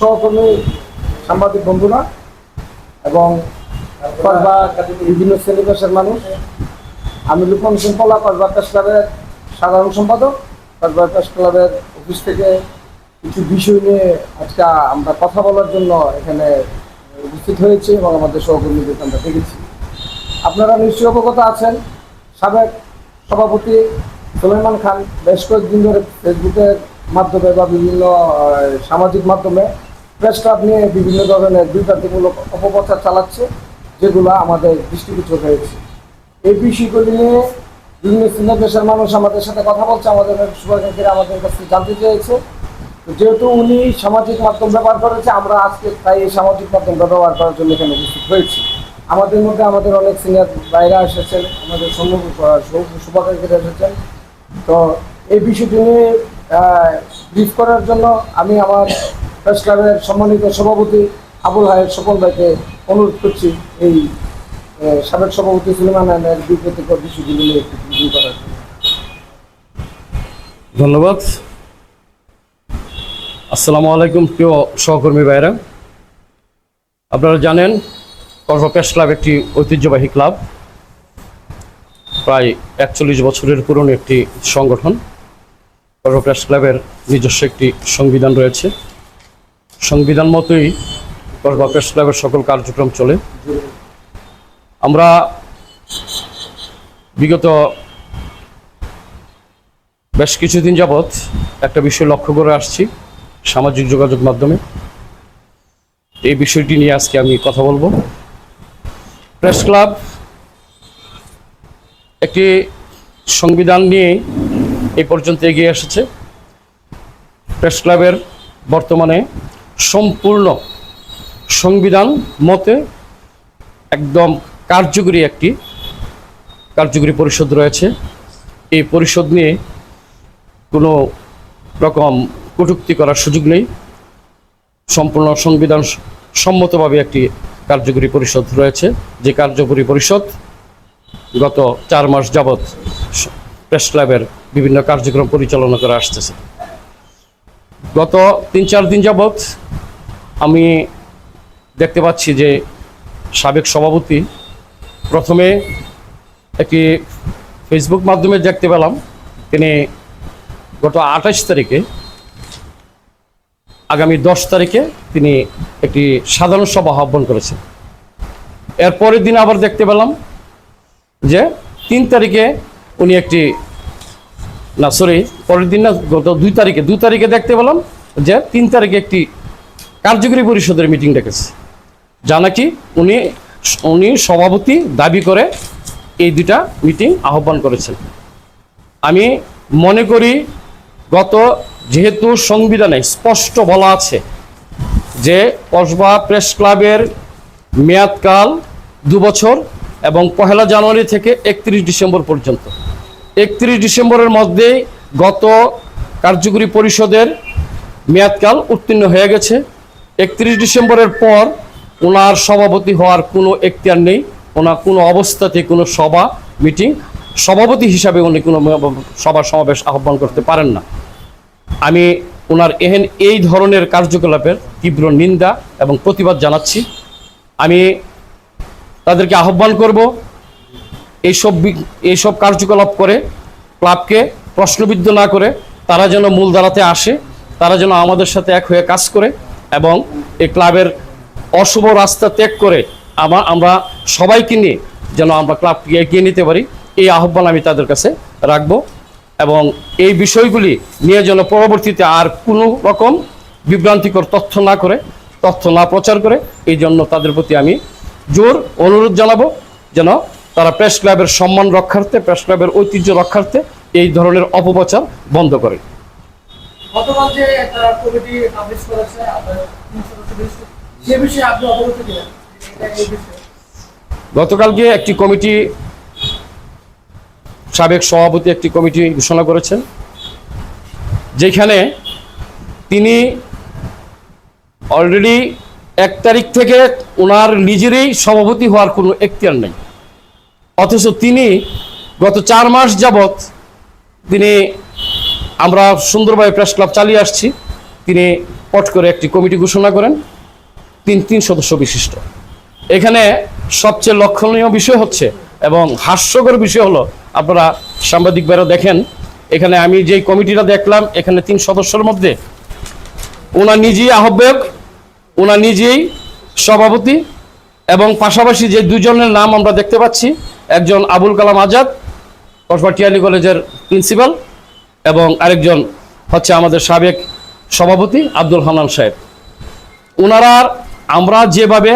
সহকর্মী, সাংবাদিক বন্ধুরা এবং বিভিন্ন শ্রেণীপেশার মানুষ। আমি লুকন সিং পলা কসবা প্রেস ক্লাবের সাধারণ সম্পাদক। কসবা প্রেস ক্লাবের অফিস থেকে কিছু বিষয় নিয়ে আজকে আমরা কথা বলার জন্য এখানে উপস্থিত হয়েছি এবং আমাদের সহকর্মীদের আমরা দেখেছি। আপনারা নিশ্চয়ই অবগত আছেন, সাবেক সভাপতি সুলাইমান খান বেশ কয়েকদিন ধরে ফেসবুকের মাধ্যমে বা বিভিন্ন সামাজিক মাধ্যমে প্রেস ক্লাব নিয়ে বিভিন্ন ধরনের বিভ্রান্তিমূলক অপপ্রচার চালাচ্ছে, যেগুলো আমাদের দৃষ্টিগোচর হয়েছে। এই বিষয়গুলি নিয়ে বিভিন্ন সিনিয়র পেশার মানুষ আমাদের সাথে কথা বলছে, আমাদের শুভাকাঙ্ক্ষীরা আমাদের কাছে জানতে চেয়েছে। যেহেতু উনি সামাজিক মাধ্যম ব্যবহার করেছে, আমরা আজকে তাই এই সামাজিক মাধ্যম ব্যবহার করার জন্য এখানে উপস্থিত হয়েছি। আমাদের মধ্যে আমাদের অনেক সিনিয়র ভাইরা এসেছেন, আমাদের শুভাকাঙ্ক্ষীরা এসেছেন। তো এই বিষয়টি নিয়ে ব্রিফ করার জন্য আমি আমার প্রেস ক্লাবের সম্মানিত সভাপতি আবুল হায়ের স্বপন ভাইকে অনুরোধ করছি এই সাবেক সভাপতি সুলেমান আহমেদ বিব্রতিকর বিষয়গুলি নিয়ে একটু ব্রিফিং করার ধন্যবাদ। আসসালামু আলাইকুম, প্রিয় সহকর্মী ভাইরা আপনারা জানেন কর্ম প্রেস ক্লাব একটি ঐতিহ্যবাহী ক্লাব। প্রায় একচল্লিশ বছরের পুরনো একটি সংগঠন। প্রেস ক্লাবের নিজস্ব একটি সংবিধান রয়েছে। সংবিধান মতোই কর্ম প্রেস ক্লাবের সকল কার্যক্রম চলে। আমরা বিগত বেশ কিছুদিন যাবৎ একটা বিষয় লক্ষ্য করে আসছি সামাজিক যোগাযোগ মাধ্যমে। এই বিষয়টি নিয়ে আজকে আমি কথা বলব। প্রেস ক্লাব একটি সংবিধান নিয়ে এই পর্যন্ত এগিয়ে এসেছে। প্রেস ক্লাবের বর্তমানে সম্পূর্ণ সংবিধান মতে একদম কার্যকরী একটি কার্যকরী পরিষদ রয়েছে। এই পরিষদ নিয়ে কোনো রকম কটুক্তি করার সুযোগ নেই। সম্পূর্ণ সংবিধান সম্মতভাবে একটি কার্যকরী পরিষদ রয়েছে। যে কার্যকরী পরিষদ গত চার মাস যাবৎ প্রেস ক্লাবের বিভিন্ন কার্যক্রম পরিচালনা করে আসতেছে। গত তিন, চার দিন যাবৎ আমি দেখতে পাচ্ছি যে সাবেক সভাপতি প্রথমে একটি ফেসবুক মাধ্যমে দেখতে পেলাম। তিনি গত আঠাশ তারিখে, আগামী দশ তারিখে তিনি একটি সাধারণ সভা আহ্বান করেছেন। এরপরের দিন আবার দেখতে পেলাম যে তিন তারিখে উনি একটি, না সরি পরের দিন না, গত দুই তারিখে দুই তারিখে দেখতে পেলাম যে তিন তারিখে একটি কার্যকরী পরিষদের মিটিং ডেকেছে। যা নাকি উনি উনি সভাপতি দাবি করে এই দুটা মিটিং আহ্বান করেছেন। আমি মনে করি গত যেহেতু সংবিধানে স্পষ্ট বলা আছে যে কসবা প্রেস ক্লাবের মেয়াদকাল দু বছর এবং পহেলা জানুয়ারি থেকে একত্রিশ ডিসেম্বর পর্যন্ত। একত্রিশ ডিসেম্বরের মধ্যে গত কার্যকরী পরিষদের মেয়াদকাল উত্তীর্ণ হয়ে গেছে। একত্রিশ ডিসেম্বরের পর ওনার সভাপতি হওয়ার কোনো এখতিয়ার নেই, ওনার কোনো অবস্থাতে কোনো সভা, মিটিং, সভাপতি হিসাবে উনি কোনো সভা সমাবেশ আহ্বান করতে পারেন না। আমি ওনার এহেন এই ধরনের কার্যকলাপের তীব্র নিন্দা এবং প্রতিবাদ জানাচ্ছি। আমি তাদেরকে আহ্বান করব এইসব এইসব কার্যকলাপ করে ক্লাবকে প্রশ্নবিদ্ধ না করে তারা যেন মূলধারাতে আসে, তারা যেন আমাদের সাথে এক হয়ে কাজ করে এবং এই ক্লাবের অশুভ রাস্তা ত্যাগ করে আমা আমরা সবাইকে নিয়ে যেন আমরা ক্লাবকে এগিয়ে নিতে পারি, এই আহ্বান আমি তাদের কাছে রাখব এবং এই বিষয়গুলি নিয়ে যেন পরবর্তীতে আর কোনো রকম বিভ্রান্তিকর তথ্য না করে, তথ্য না প্রচার করে, এই জন্য তাদের প্রতি আমি জোর অনুরোধ জানাব যেন তারা প্রেস ক্লাবের সম্মান রক্ষার্থে প্রেস ক্লাবের ঐতিহ্য রক্ষার্থে এই ধরনের অপপ্রচার বন্ধ করে। গতকালকে একটি কমিটি সাবেক সভাপতি একটি কমিটি ঘোষণা করেছেন যেখানে তিনি অলরেডি এক তারিখ থেকে ওনার নিজেরই সভাপতি হওয়ার কোনো এখতিয়ার নেই। অথচ তিনি গত চার মাস যাবৎ তিনি আমরা সুন্দরভাবে প্রেস ক্লাব চালিয়ে আসছি। তিনি পট করে একটি কমিটি ঘোষণা করেন। তিন তিন সদস্য বিশিষ্ট। এখানে সবচেয়ে লক্ষণীয় বিষয় হচ্ছে এবং হাস্যকর বিষয় হলো, আপনারা সাংবাদিক ভাইরা দেখেন, এখানে আমি যেই কমিটিটা দেখলাম, এখানে তিন সদস্যের মধ্যে ওনার নিজেই আহ্বায়ক ওনার নিজেই সভাপতি এবং পাশাপাশি যে দুজনের নাম আমরা দেখতে পাচ্ছি, একজন আবুল কালাম আজাদ, কসবা টিয়ালি কলেজের প্রিন্সিপাল, এবং আরেকজন হচ্ছে আমাদের সাবেক সভাপতি আব্দুল হানান সাহেব। ওনারা আমরা যেভাবে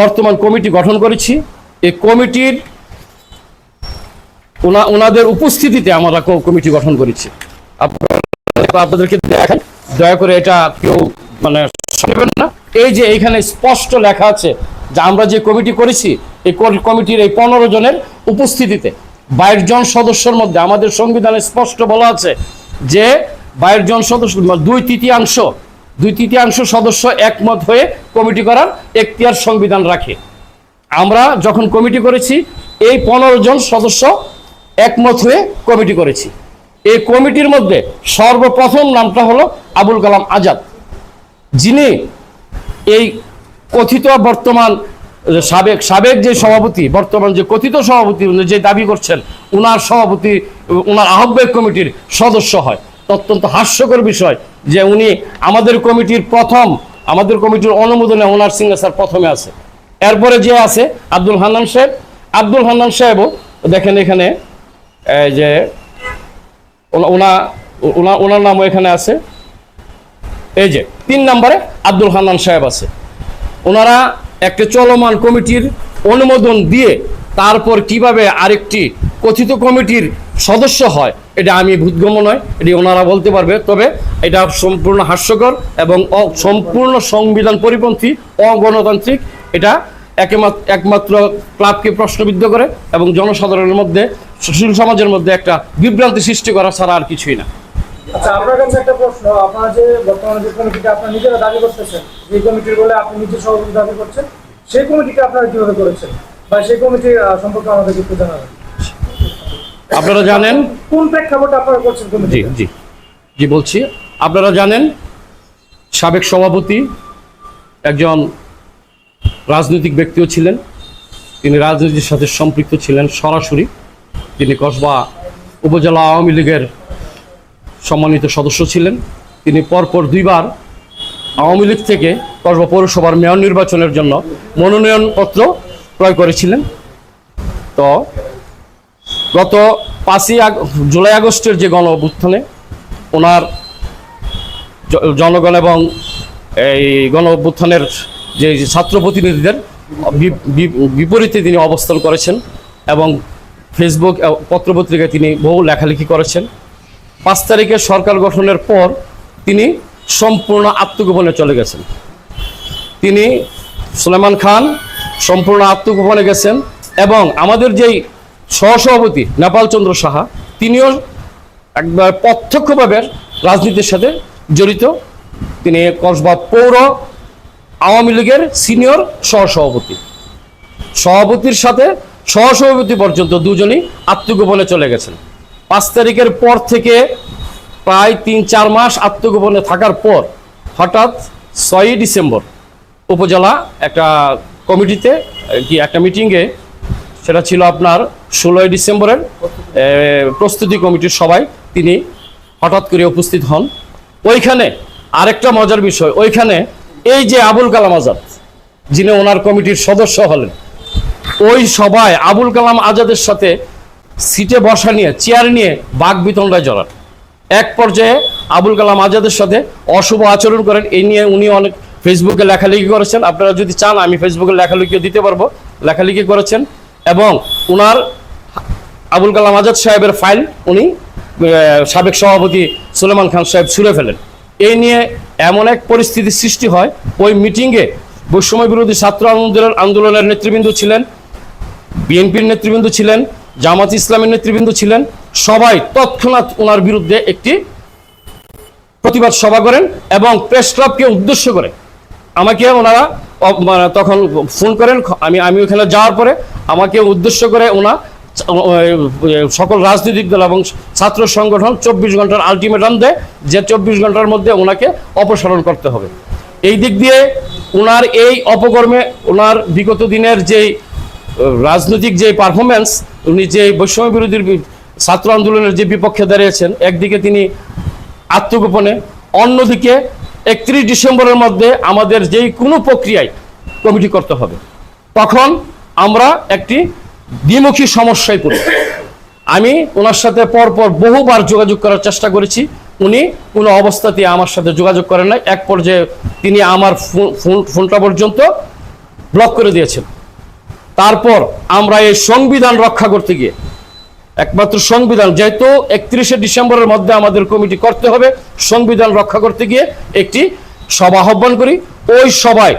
বর্তমান কমিটি গঠন করেছি, এই কমিটির ওনা ওনাদের উপস্থিতিতে আমরা কমিটি গঠন করেছি। আপনাদেরকে দেখান দয়া করে এটা কেউ মানে শুনবেন না। এই যে এখানে স্পষ্ট লেখা আছে যে আমরা যে কমিটি করেছি, এই কমিটির এই পনেরো জনের উপস্থিতিতে বাইশ জন সদস্যের মধ্যে আমাদের সংবিধানে স্পষ্ট বলা আছে যে বাইশ জন সদস্য মানে দুই তৃতীয়াংশ দুই তৃতীয়াংশ সদস্য একমত হয়ে কমিটি করার এখতিয়ার সংবিধান রাখে। আমরা যখন কমিটি করেছি, এই পনেরো জন সদস্য একমত হয়ে কমিটি করেছি। এই কমিটির মধ্যে সর্বপ্রথম নামটা হলো আবুল কালাম আজাদ। যিনি এই কথিত বর্তমান সাবেক সাবেক যে সভাপতি, বর্তমান যে কথিত সভাপতি যে দাবি করছেন, উনার সভাপতি, উনার আহ্বায়ক কমিটির সদস্য হয়। অত্যন্ত হাস্যকর বিষয় যে উনি আমাদের কমিটির প্রথম, আমাদের কমিটির অনুমোদনে ওনার সিগনেচার প্রথমে আছে। এরপরে যে আছে, আব্দুল হান্নান সাহেব। আব্দুল হান্নান সাহেবও দেখেন এখানে যে ওনা- ওনার নামও এখানে আছে। এই যে, তিন নম্বরে আব্দুল হান্নান সাহেব আছে। ওনারা একটা চলমান কমিটির অনুমোদন দিয়ে তারপর কীভাবে আরেকটি কথিত কমিটির সদস্য হয়, এটা আমি ভূতগম্য নয়, এটি ওনারা বলতে পারবে। তবে এটা সম্পূর্ণ হাস্যকর এবং সম্পূর্ণ সংবিধান পরিপন্থী, অগণতান্ত্রিক। এটা একমাত্র একমাত্র ক্লাবকে প্রশ্নবিদ্ধ করে এবং জনসাধারণের মধ্যে সুশীল সমাজের মধ্যে একটা বিভ্রান্তি সৃষ্টি করা ছাড়া আর কিছুই না। আচ্ছা আপনার কাছে একটা প্রশ্ন। আপনারা যে বর্তমানে যে কমিটিটা আপনারা নিজেরা দাবি করতেছেন যে কমিটির বলে আপনি নিজে সভাপতি দাবি করছেন সেই কমিটিকে আপনারা কীভাবে করেছেন? বা সেই কমিটি সম্পর্কে আমাদের একটু জানাবেন। আপনারা জানেন? কোন প্রেক্ষাপটে আপনারা করছেন কমিটি জি জি। জি বলছি। আপনারা জানেন সাবেক সভাপতি একজন রাজনৈতিক ব্যক্তিও ছিলেন। তিনি রাজনীতির সাথে সম্পৃক্ত ছিলেন সরাসরি। তিনি কসবা উপজেলা আওয়ামী লীগের সম্মানিত সদস্য ছিলেন। তিনি পরপর দুইবার আওয়ামী লীগ থেকে কসবা পৌরসভার মেয়র নির্বাচনের জন্য মনোনয়নপত্র ক্রয় করেছিলেন। তো গত পাঁচই জুলাই আগস্টের যে গণ অভ্যুত্থানে ওনার জনগণ এবং এই গণ অভ্যুত্থানের যে ছাত্র প্রতিনিধিদের বিপরীতে তিনি অবস্থান করেছেন এবং ফেসবুক পত্রপত্রিকায় তিনি বহু লেখালেখি করেছেন। পাঁচ তারিখে সরকার গঠনের পর তিনি সম্পূর্ণ আত্মগোপনে চলে গেছেন। তিনি সুলেমান খান সম্পূর্ণ আত্মগোপনে গেছেন এবং আমাদের যেই সহসভাপতি নেপাল চন্দ্র সাহা, তিনিও একবার প্রত্যক্ষভাবে রাজনীতির সাথে জড়িত। তিনি কসবা পৌর আওয়ামী লীগের সিনিয়র সহসভাপতি। সভাপতির সাথে সহসভাপতি পর্যন্ত দুজনই আত্মগোপনে চলে গেছেন। পাঁচ তারিখের পর থেকে প্রায় তিন, চার মাস আত্মগোপনে থাকার পর হঠাৎ ছয়ই ডিসেম্বর উপজেলা একটা কমিটিতে কি একটা মিটিংয়ে, সেটা ছিল আপনার ষোলোই ডিসেম্বরের প্রস্তুতি কমিটির সবাই তিনি হঠাৎ করে উপস্থিত হন। ওইখানে আরেকটা মজার বিষয়, ওইখানে এই যে আবুল কালাম আজাদ, যিনি ওনার কমিটির সদস্য হলেন, ওই সবাই আবুল কালাম আজাদের সাথে সিটে বসা নিয়ে, চেয়ার নিয়ে বাঘ বিতণ্ডায় জড়ান। এক পর্যায়ে আবুল কালাম আজাদের সাথে অশুভ আচরণ করেন। এই নিয়ে উনি অনেক ফেসবুকে লেখালেখি করেছেন। আপনারা যদি চান, আমি ফেসবুকে লেখালেখিও দিতে পারব, লেখালেখি করেছেন। এবং উনার আবুল কালাম আজাদ সাহেবের ফাইল উনি সাবেক সভাপতি সুলেমান খান সাহেব ছুঁড়ে ফেলেন। এই নিয়ে এমন এক পরিস্থিতির সৃষ্টি হয়, ওই মিটিংয়ে বৈষম্য বিরোধী ছাত্র আন্দোলন আন্দোলনের নেতৃবৃন্দ ছিলেন, বিএনপির নেতৃবৃন্দ ছিলেন জামাত ইসলামের নেতৃবৃন্দ ছিলেন। সবাই তৎক্ষণাৎ ওনার বিরুদ্ধে একটি প্রতিবাদ সভা করেন এবং প্রেস ক্লাবকে উদ্দেশ্য করে আমাকে ওনারা মানে তখন ফোন করেন আমি আমি ওখানে যাওয়ার পরে আমাকে উদ্দেশ্য করে ওনা সকল রাজনৈতিক দল এবং ছাত্র সংগঠন চব্বিশ ঘণ্টার আলটিমেটাম দেয়, যে চব্বিশ ঘণ্টার মধ্যে ওনাকে অপসারণ করতে হবে। এই দিক দিয়ে ওনার এই অপকর্মে ওনার বিগত দিনের যেই রাজনৈতিক যে পারফরমেন্স উনি যে বৈষম্য বিরোধীর ছাত্র আন্দোলনের যে বিপক্ষে দাঁড়িয়েছেন, একদিকে তিনি আত্মগোপনে, অন্যদিকে একত্রিশ ডিসেম্বরের মধ্যে আমাদের যেই কোনো প্রক্রিয়ায় কমিটি করতে হবে। তখন আমরা একটি দ্বিমুখী সমস্যায় পড়ি। আমি ওনার সাথে পরপর বহুবার যোগাযোগ করার চেষ্টা করেছি। উনি কোনো অবস্থাতে আমার সাথে যোগাযোগ করেন নাই। এক পর্যায়ে তিনি আমার ফোন- ফোন- ফোনটা পর্যন্ত ব্লক করে দিয়েছেন। তারপর আমরা এই সংবিধান রক্ষা করতে গিয়ে, একমাত্র সংবিধান, যেহেতু একত্রিশে ডিসেম্বরের মধ্যে আমাদের কমিটি করতে হবে, সংবিধান রক্ষা করতে গিয়ে একটি সভা আহ্বান করি। ওই সভায়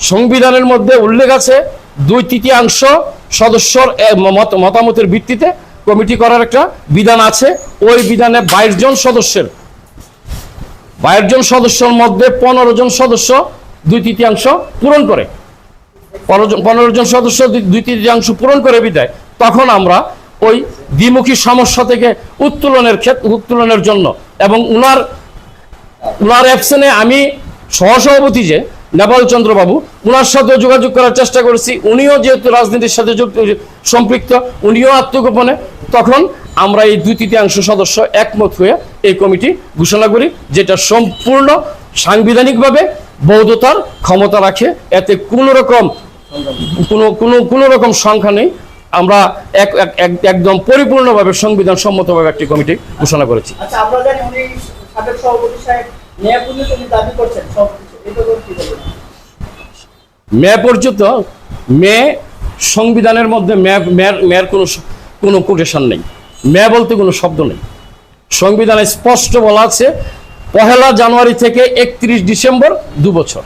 সংবিধানের মধ্যে উল্লেখ আছে দুই তৃতীয়াংশ সদস্যর মত- মতামতের ভিত্তিতে কমিটি করার একটা বিধান আছে। ওই বিধানে বাইশ জন সদস্যের, বাইশ জন সদস্যের মধ্যে পনেরো জন সদস্য দুই তৃতীয়াংশ পূরণ করে। পনেরো জন- সদস্য দুই- তৃতীয়াংশ পূরণ করে বিদায়। তখন আমরা ওই দ্বিমুখী সমস্যা থেকে উত্তোলনের ক্ষেত্রে উত্তোলনের জন্য এবং উনার উনার অ্যাপসেনে আমি সহসভাপতি যে, নেপাল চন্দ্রবাবু, উনার সাথে যোগাযোগ করার চেষ্টা করেছি। উনিও যেহেতু রাজনীতির সাথে সম্পৃক্ত, উনিও আত্মগোপনে। তখন আমরা এই দুই তৃতীয়াংশ সদস্য একমত হয়ে এই কমিটি ঘোষণা করি, যেটা সম্পূর্ণ সাংবিধানিকভাবে বৌদ্ধতার ক্ষমতা রাখে। এতে কোনো রকম কোনো কোনো কোনো রকম সংখ্যা নেই। আমরা এক এক- এক- একদম পরিপূর্ণভাবে সংবিধান সম্মতভাবে একটি কমিটি ঘোষণা করেছি। আচ্ছা মে পর্যন্ত মে সংবিধানের মধ্যে মেয়ের কোনো কোনো কোটেশন নেই। মে বলতে কোনো শব্দ নেই। সংবিধানে স্পষ্ট বলা আছে পহেলা জানুয়ারি থেকে একত্রিশ ডিসেম্বর দু বছর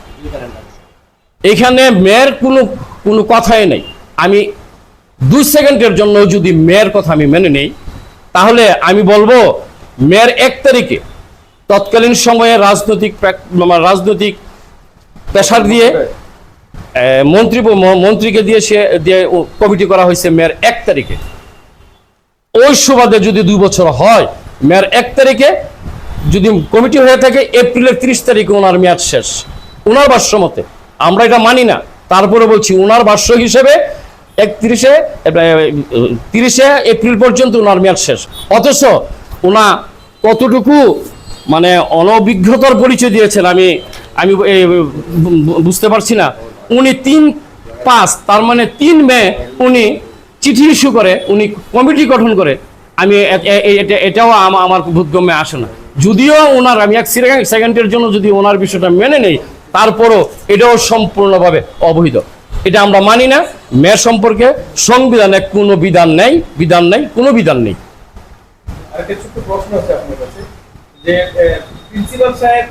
এখানে মেয়ের কোনো কোনো কথাই নেই। আমি দুই সেকেন্ডের জন্য যদি মেয়ের কথা আমি মেনে নেই, তাহলে আমি বলব মেয়ের এক তারিখে তৎকালীন সময়ে রাজনৈতিক মানে রাজনৈতিক প্রেশার দিয়ে মন্ত্রী, মন্ত্রীকে দিয়ে সে, দিয়ে কমিটি করা হয়েছে মেয়ের এক তারিখে। ওই সুবাদে যদি দুই বছর হয়, মেয়ের এক তারিখে যদি কমিটি হয়ে থাকে এপ্রিলের তিরিশ তারিখে ওনার মেয়াদ শেষ। ওনার ভাষ্য মতে, আমরা এটা মানি না। তারপরে বলছি, ওনার ভাষ্য হিসেবে একত্রিশে তিরিশে এপ্রিল পর্যন্ত ওনার মেয়াদ শেষ। অথচ ওনা কতটুকু মানে অনভিজ্ঞতার পরিচয় দিয়েছেন আমি আমি বুঝতে পারছি না। উনি তিন পাঁচ, তার মানে তিন মে উনি চিঠি ইস্যু করে, উনি কমিটি গঠন করে। আমি এটাও আমা- আমার বোধগম্যে আসে না। যদিও ওনার আমি এক সেকেন্ড- সেকেন্ডের জন্য যদি ওনার বিষয়টা মেনে নেই তারপরও এটাও সম্পূর্ণভাবে অবৈধ। এটা আমরা মানি না মেয়ের সম্পর্কে সংবিধানে কোনো বিধান নেই বিধান নেই কোনো বিধান নেই। প্রশ্ন আছে আপনার কাছে যে প্রিন্সিপাল সাহেব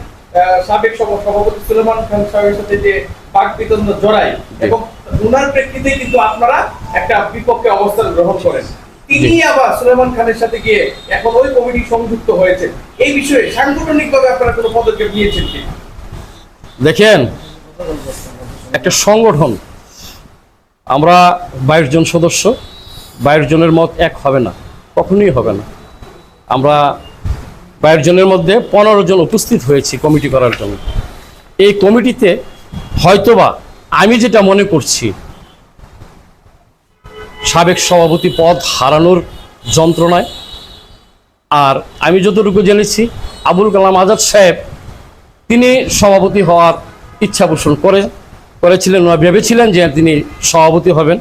সাবেক সভা- সভাপতি সুলেমান খান সাহেবের সাথে যে বাক বিতন্ড জড়াই এবং উনার প্রেক্ষিতে কিন্তু আপনারা একটা বিপক্ষে অবস্থান গ্রহণ করেন। তিনি আবার সুলেমান খানের সাথে গিয়ে এখন ওই কমিটি সংযুক্ত হয়েছে এই বিষয়ে সাংগঠনিকভাবে আপনারা কোনো পদক্ষেপ নিয়েছেন কি? দেখেন একটা সংগঠন আমরা বাইশ জন সদস্য বাইশ জনের মত এক হবে না কখনোই হবে না। আমরা বাইশ জনের মধ্যে পনেরো জন উপস্থিত হয়েছি কমিটি করার জন্য। এই কমিটিতে হয়তোবা আমি যেটা মনে করছি সাবেক সভাপতি পদ হারানোর যন্ত্রণায়। আর আমি যতটুকু জেনেছি, আবুল কালাম আজাদ সাহেব, তিনি সভাপতি হওয়ার ইচ্ছা পোষণ করে, করেছিলেন ওনারা ভেবেছিলেন যে তিনি সভাপতি হবেন।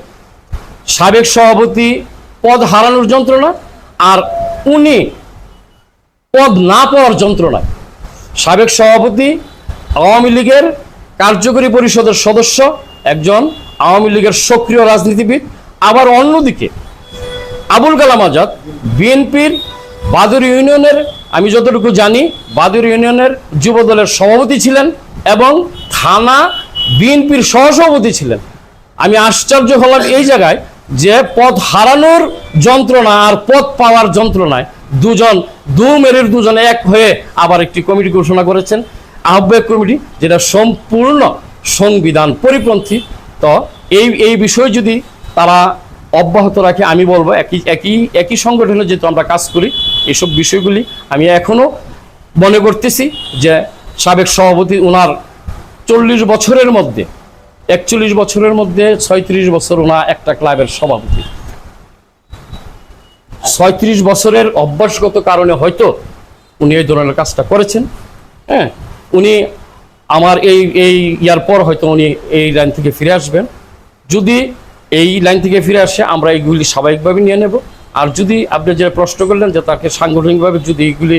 সাবেক সভাপতি পদ হারানোর যন্ত্রণা আর উনি পদ না পাওয়ার যন্ত্রণায়। সাবেক সভাপতি আওয়ামী লীগের কার্যকরী পরিষদের সদস্য, একজন আওয়ামী লীগের সক্রিয় রাজনীতিবিদ আবার অন্যদিকে আবুল কালাম আজাদ, বিএনপির বাদুর ইউনিয়নের, আমি যতটুকু জানি, বাদুর ইউনিয়নের যুবদলের সভাপতি ছিলেন এবং থানা বিএনপির সহসভাপতি ছিলেন। আমি আশ্চর্য হলাম এই জায়গায় যে পথ হারানোর যন্ত্রণা আর পথ পাওয়ার যন্ত্রণায় দুজন দু মেরির দুজনে এক হয়ে আবার একটি কমিটি ঘোষণা করেছেন। আহ্বায়ক কমিটি যেটা সম্পূর্ণ সংবিধান পরিপন্থী। তো এই এই বিষয়ে যদি তারা অব্যাহত রাখে, আমি বলব একই একই একই সংগঠনে যেহেতু আমরা কাজ করি, এসব বিষয়গুলি আমি এখনও মনে করতেছি যে সাবেক সভাপতি ওনার চল্লিশ বছরের মধ্যে, একচল্লিশ বছরের মধ্যে ছয়ত্রিশ বছর ওনা একটা ক্লাবের সভাপতি। ছয়ত্রিশ বছরের অভ্যাসগত কারণে হয়তো উনি এই ধরনের কাজটা করেছেন হ্যাঁ? উনি আমার এই এই ইয়ার পর হয়তো উনি এই লাইন থেকে ফিরে আসবেন। যদি এই লাইন থেকে ফিরে আসে আমরা এইগুলি স্বাভাবিকভাবে নিয়ে নেব। আর যদি আপনি যে প্রশ্ন করলেন যে তাকে সাংগঠনিকভাবে যদি এইগুলি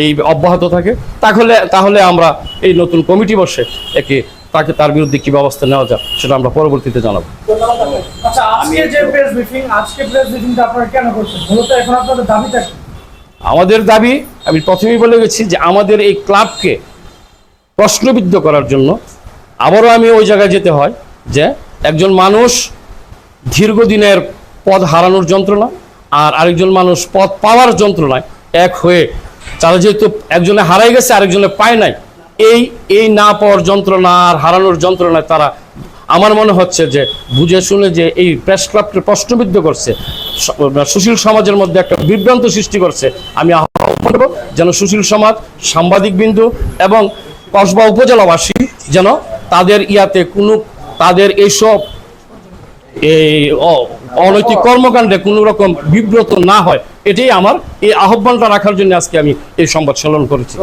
এই অব্যাহত থাকে তাহলে তাহলে আমরা এই নতুন কমিটি বসে একে তাকে তার বিরুদ্ধে কী ব্যবস্থা নেওয়া যায় সেটা আমরা পরবর্তীতে জানাব। আচ্ছা আমাদের দাবি আমি প্রথমেই বলে গেছি যে আমাদের এই ক্লাবকে প্রশ্নবিদ্ধ করার জন্য আবারও আমি ওই জায়গায় যেতে হয় যে একজন মানুষ দীর্ঘদিনের পদ হারানোর যন্ত্রণা আর আরেকজন মানুষ পদ পাওয়ার যন্ত্রণায় এক হয়ে তারা যেহেতু একজনে হারাই গেছে, আরেকজনে পায় নাই, এই এই না পাওয়ার যন্ত্রণা আর হারানোর যন্ত্রণায় তারা, আমার মনে হচ্ছে যে বুঝে শুনে যে এই প্রেস ক্লাবকে প্রশ্নবিদ্ধ করছে সুশীল সমাজের মধ্যে একটা বিভ্রান্ত সৃষ্টি করছে। আমি আহ্বান করব যেন সুশীল সমাজ, সাংবাদিক বিন্দু এবং কসবা উপজেলাবাসী যেন তাদের ইয়াতে কোনো, তাদের এইসব এই অ- অনৈতিক কর্মকাণ্ডে কোনো রকম বিব্রত না হয়। এটাই আমার এই আহ্বানটা রাখার জন্য আজকে আমি এই সংবাদ সম্মেলন করেছি।